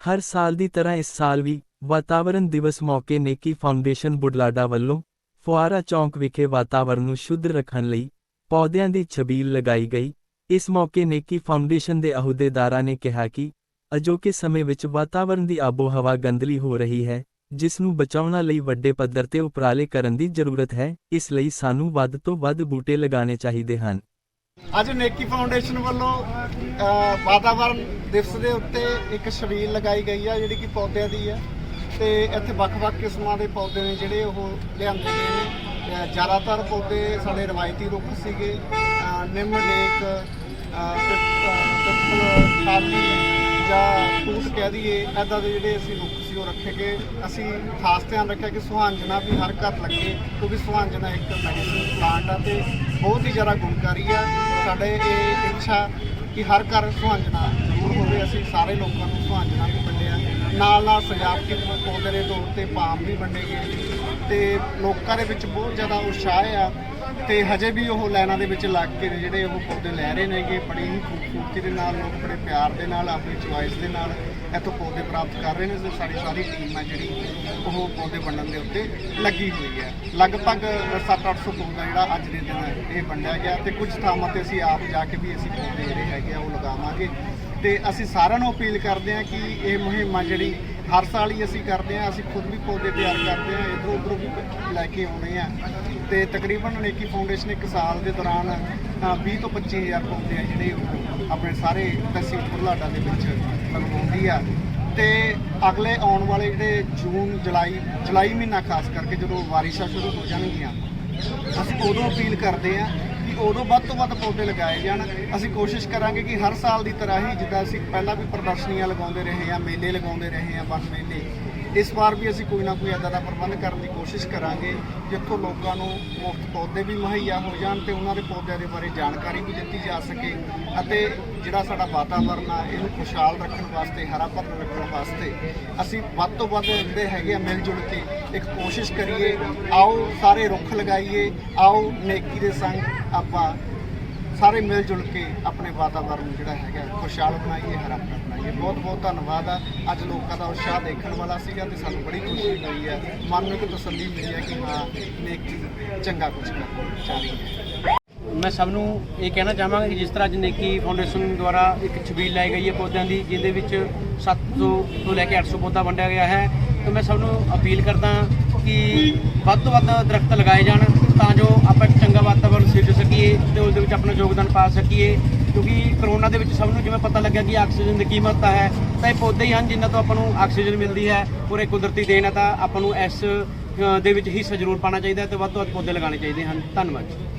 ਹਰ ਸਾਲ ਦੀ ਤਰ੍ਹਾਂ ਇਸ ਸਾਲ ਵੀ ਵਾਤਾਵਰਣ ਦਿਵਸ ਮੌਕੇ ਨੇਕੀ ਫਾਊਂਡੇਸ਼ਨ ਬੁਢਲਾਡਾ ਵੱਲੋਂ ਫੁਆਰਾ ਚੌਂਕ ਵਿਖੇ ਵਾਤਾਵਰਣ ਨੂੰ ਸ਼ੁੱਧ ਰੱਖਣ ਲਈ ਪੌਦਿਆਂ ਦੀ ਛਬੀਲ ਲਗਾਈ ਗਈ। ਇਸ ਮੌਕੇ ਨੇਕੀ ਫਾਊਂਡੇਸ਼ਨ ਦੇ ਅਹੁਦੇਦਾਰਾਂ ਨੇ ਕਿਹਾ ਕਿ ਅਜੋਕੇ ਸਮੇਂ ਵਿੱਚ ਵਾਤਾਵਰਣ ਦੀ ਆਬੋ-ਹਵਾ ਗੰਦਲੀ ਹੋ ਰਹੀ ਹੈ, ਜਿਸ ਨੂੰ ਬਚਾਉਣ ਲਈ ਵੱਡੇ ਪੱਧਰ ਤੇ ਉਪਰਾਲੇ ਕਰਨ ਦੀ ਜ਼ਰੂਰਤ ਹੈ, ਇਸ ਲਈ ਸਾਨੂੰ ਵੱਧ ਤੋਂ ਵੱਧ ਬੂਟੇ ਲਗਾਉਣੇ ਚਾਹੀਦੇ ਹਨ। ਅੱਜ ਨੇਕੀ ਫਾਊਂਡੇਸ਼ਨ ਵੱਲੋਂ ਵਾਤਾਵਰਣ ਦਿਵਸ ਦੇ ਉੱਤੇ ਇੱਕ ਛਬੀਲ ਲਗਾਈ ਗਈ ਆ ਜਿਹੜੀ ਕਿ ਪੌਦਿਆਂ ਦੀ ਹੈ ਤੇ ਇੱਥੇ ਵੱਖ-ਵੱਖ ਕਿਸਮਾਂ ਦੇ ਪੌਦੇ ਨੇ ਜਿਹੜੇ ਉਹ ਲਿਆਂਦੇ ਗਏ ਨੇ। ਜ਼ਿਆਦਾਤਰ ਪੌਦੇ ਸਾਡੇ ਰਵਾਇਤੀ ਰੁੱਖ ਸੀਗੇ। ਨਿੰਮ ਲੇਕ ਅ, ਪਿੱਪ- ਅ, ਪਿੱਪਲ ਟਾਹਲੀ ਜਾਂ ਤੂਤ ਕਹਿ ਦਈਏ ਐਦਾਂ ਦੇ ਜਿਹੜੇ ਅਸੀਂ ਰੁੱਖ ਸੀ ਉਹ ਰੱਖੇ ਗਏ। ਅਸੀਂ ਖਾਸ ਧਿਆਨ ਰੱਖਿਆ ਕਿ ਸੁਹਾਂਜਣਾ ਵੀ ਹਰ ਘਰ ਲੱਗੇ ਕਿਉਂਕਿ ਸੁਹਾਂਜਣਾ ਇੱਕ ਮੈਡੀਸਿਨ ਪਲਾਂਟ ਆ ਤੇ ਬਹੁਤ ਹੀ ਜ਼ਿਆਦਾ ਗੁਣਕਾਰੀ ਆ। ਸਾਡੇ ਇਹ ਇੱਛਾ ਕਿ ਹਰ ਘਰ ਸੁਹਾਂਜਣਾ ਜ਼ਰੂਰ ਹੋਵੇ ਅਸੀਂ ਸਾਰੇ ਲੋਕਾਂ ਨੂੰ ਸੁਹਾਂਜਣਾ ਵੀ ਵੰਡਿਆ। ਨਾਲ ਨਾਲ ਸਜਾਵਟੀ ਪੌਦੇ ਦੇ ਤੌਰ ਤੇ ਪਾਮ ਵੀ ਵੰਡੇ ਗਏ ਤੇ ਲੋਕਾਂ ਦੇ ਵਿੱਚ ਬਹੁਤ ਜ਼ਿਆਦਾ ਉਤਸ਼ਾਹ ਆ। ਤੇ ਹਜੇ ਵੀ ਉਹ ਲਾਈਨਾਂ ਦੇ ਵਿੱਚ ਲੱਗ ਕੇ ਜਿਹੜੇ ਉਹ ਪੌਦੇ ਲੈ ਰਹੇ ਨੇਗੇ। ਬੜੀ ਹੀ ਖੂਬਸੂਰਤੀ ਦੇ ਨਾਲ, ਲੋਕ ਬੜੇ ਪਿਆਰ ਦੇ ਨਾਲ, ਆਪਣੀ ਚੁਆਇਸ ਦੇ ਨਾਲ ਇੱਥੋਂ ਪੌਦੇ ਪ੍ਰਾਪਤ ਕਰ ਰਹੇ ਨੇ ਤੇ ਸਾਡੀ ਸਾਰੀ ਟੀਮ ਹੈ ਜਿਹੜੀ ਉਹ ਪੌਦੇ ਵੰਡਣ ਦੇ ਉੱਤੇ ਲੱਗੀ ਹੋਈ ਹੈ ਲਗਭਗ 7-800 ਪੌਦਾ ਜਿਹੜਾ ਅੱਜ ਦੇ ਦਿਨ ਇਹ ਵੰਡਿਆ ਗਿਆ ਤੇ ਕੁਝ ਥਾਵਾਂ ਤੇ ਅਸੀਂ ਆਪ ਜਾ ਕੇ ਵੀ ਅਸੀਂ ਪੌਦੇ ਜਿਹੜੇ ਹੈਗੇ ਆ, ਉਹ ਲਗਾਵਾਂਗੇ। ਤੇ ਅਸੀਂ ਸਾਰਿਆਂ ਨੂੰ ਅਪੀਲ ਕਰਦੇ ਹਾਂ ਕਿ ਇਹ ਮੁਹਿੰਮ ਆ ਜਿਹੜੀ ਹਰ ਸਾਲ ਹੀ ਅਸੀਂ ਕਰਦੇ ਹਾਂ ਅਸੀਂ ਖੁਦ ਵੀ ਪੌਦੇ ਤਿਆਰ ਕਰਦੇ ਹਾਂ ਇਧਰੋਂ ਉਧਰੋਂ ਵੀ ਲੈ ਕੇ ਆਉਣੇ ਆ। ਤੇ ਤਕਰੀਬਨ ਨੇਕੀ ਫਾਊਂਡੇਸ਼ਨ ਇੱਕ ਸਾਲ ਦੇ ਦੌਰਾਨ ਅ, 20 ਤੋਂ 25000 ਪੌਦੇ ਆ ਜਿਹੜੇ ਉਹ ਆਪਣੇ ਸਾਰੇ ਤਹਿਸੀਲ ਬੁਢਲਾਡਾ ਦੇ ਵਿੱਚ ਲਗਵਾਉਂਦੀ ਆ। ਤੇ ਅਗਲੇ ਆਉਣ ਵਾਲੇ ਜਿਹੜੇ ਜੂਨ ਜੁਲਾਈ ਜੁਲਾਈ ਮਹੀਨਾ ਖਾਸ ਕਰਕੇ ਜਦੋਂ ਬਾਰਿਸ਼ਾਂ ਸ਼ੁਰੂ ਹੋ ਜਾਣਗੀਆਂ ਅਸੀਂ ਉਦੋਂ ਅਪੀਲ ਕਰਦੇ ਹਾਂ ਉਦੋਂ ਵੱਧ ਤੋਂ ਵੱਧ ਪੌਦੇ ਲਗਾਏ ਜਾਣ। ਅਸੀਂ ਕੋਸ਼ਿਸ਼ ਕਰਾਂਗੇ ਕਿ ਹਰ ਸਾਲ ਦੀ ਤਰ੍ਹਾਂ ਹੀ ਜਿੱਦਾਂ ਅਸੀਂ ਪਹਿਲਾਂ ਵੀ ਪ੍ਰਦਰਸ਼ਨੀਆਂ ਲਗਾਉਂਦੇ ਰਹੇ ਹਾਂ, ਮੇਲੇ ਲਗਾਉਂਦੇ ਰਹੇ ਹਾਂ ਵਨ ਮੇਲੇ ਇਸ ਵਾਰ ਵੀ ਅਸੀਂ ਕੋਈ ਨਾ ਕੋਈ ਇਦਾਂ ਦਾ ਪ੍ਰਬੰਧ ਕਰਨ ਦੀ ਕੋਸ਼ਿਸ਼ ਕਰਾਂਗੇ, ਜਿੱਥੋਂ ਲੋਕਾਂ ਨੂੰ ਮੁਫਤ ਪੌਦੇ ਵੀ ਮੁਹੱਈਆ ਹੋ ਜਾਣ ਤੇ ਉਹਨਾਂ ਦੇ ਪੌਦਿਆਂ ਦੇ ਬਾਰੇ ਜਾਣਕਾਰੀ ਵੀ ਦਿੱਤੀ ਜਾ ਸਕੇ ਅਤੇ ਜਿਹੜਾ ਸਾਡਾ ਵਾਤਾਵਰਨ ਆ, ਇਹਨੂੰ ਖੁਸ਼ਹਾਲ ਰੱਖਣ ਵਾਸਤੇ, ਹਰਾ ਭਰਾ ਰੱਖਣ ਵਾਸਤੇ ਅਸੀਂ ਵੱਧ ਤੋਂ ਵੱਧ ਜਿਹੜੇ ਹੈਗੇ ਆ ਮਿਲ ਜੁਲ ਕੇ ਇੱਕ ਕੋਸ਼ਿਸ਼ ਕਰੀਏ, ਆਓ ਸਾਰੇ ਰੁੱਖ ਲਗਾਈਏ, ਆਓ ਨੇਕੀ ਦੇ ਸੰਗ ਆਪਾਂ ਸਾਰੇ ਮਿਲ ਜੁਲ ਕੇ ਆਪਣੇ ਵਾਤਾਵਰਨ ਨੂੰ ਜਿਹੜਾ ਹੈਗਾ, ਖੁਸ਼ਹਾਲ ਬਣਾਈਏ, ਹਰਾ ਭਰਾ ਬਣਾਈਏ। ਬਹੁਤ ਬਹੁਤ ਧੰਨਵਾਦ ਆ। ਅੱਜ ਲੋਕਾਂ ਦਾ ਉਤਸ਼ਾਹ ਦੇਖਣ ਵਾਲਾ ਸੀਗਾ ਤੇ ਸਾਨੂੰ ਬੜੀ ਖੁਸ਼ੀ ਹੋਈ ਹੈ ਮਨ ਨੂੰ ਇੱਕ ਤਸੱਲੀ ਮਿਲੀ ਹੈ ਕਿ ਹਾਂ, ਨੇਕੀ ਚੰਗਾ ਕੁਝ ਕਰ ਚਾਹ ਰਹੀ ਹੈ ਮੈਂ ਸਭ ਨੂੰ ਇਹ ਕਹਿਣਾ ਚਾਹਾਂਗਾ ਕਿ ਜਿਸ ਤਰ੍ਹਾਂ ਅੱਜ ਨੇਕੀ ਫਾਊਂਡੇਸ਼ਨ ਦੁਆਰਾ ਇੱਕ ਛਬੀਲ ਲਾਈ ਗਈ ਹੈ ਪੌਦਿਆਂ ਦੀ, ਜਿਹਦੇ ਵਿੱਚ 700 ਤੋਂ ਲੈ ਕੇ 800 ਪੌਦਾ ਵੰਡਿਆ ਗਿਆ ਹੈ। ਤਾਂ ਮੈਂ ਸਭ ਨੂੰ ਅਪੀਲ ਕਰਦਾ ਕਿ ਵੱਧ ਤੋਂ ਵੱਧ ਦਰਖਤ ਲਗਾਏ ਜਾਣ, ਤਾਂ ਜੋ ਇੱਕ ਚੰਗਾ ਵਾਤਾਵਰਣ ਸਿਰਜ ਸਕੀਏ ਤੇ ਉਸ ਦੇ ਵਿੱਚ ਆਪਣਾ ਯੋਗਦਾਨ ਪਾ ਸਕੀਏ। ਕਿਉਂਕਿ ਕਰੋਨਾ ਦੇ ਵਿੱਚ ਸਭ ਨੂੰ ਜਿਵੇਂ ਪਤਾ ਲੱਗਿਆ ਕਿ ਆਕਸੀਜਨ ਦੀ ਕੀਮਤ ਹੈ, ਤਾਂ ਇਹ ਪੌਦੇ ਹੀ ਹਨ ਜਿਨ੍ਹਾਂ ਤੋਂ ਆਪਾਂ ਨੂੰ ਆਕਸੀਜਨ ਮਿਲਦੀ ਹੈ ਪੂਰੇ ਕੁਦਰਤੀ ਦੇਣ ਹੈ ਤਾਂ ਆਪਾਂ ਨੂੰ ਇਸ ਦੇ ਵਿੱਚ ਹਿੱਸਾ ਜ਼ਰੂਰ ਪਾਉਣਾ ਚਾਹੀਦਾ ਹੈ ਤੇ ਵੱਧ ਤੋਂ ਵੱਧ ਪੌਦੇ ਲਗਾਉਣੇ ਚਾਹੀਦੇ ਹਨ। ਧੰਨਵਾਦ ਜੀ।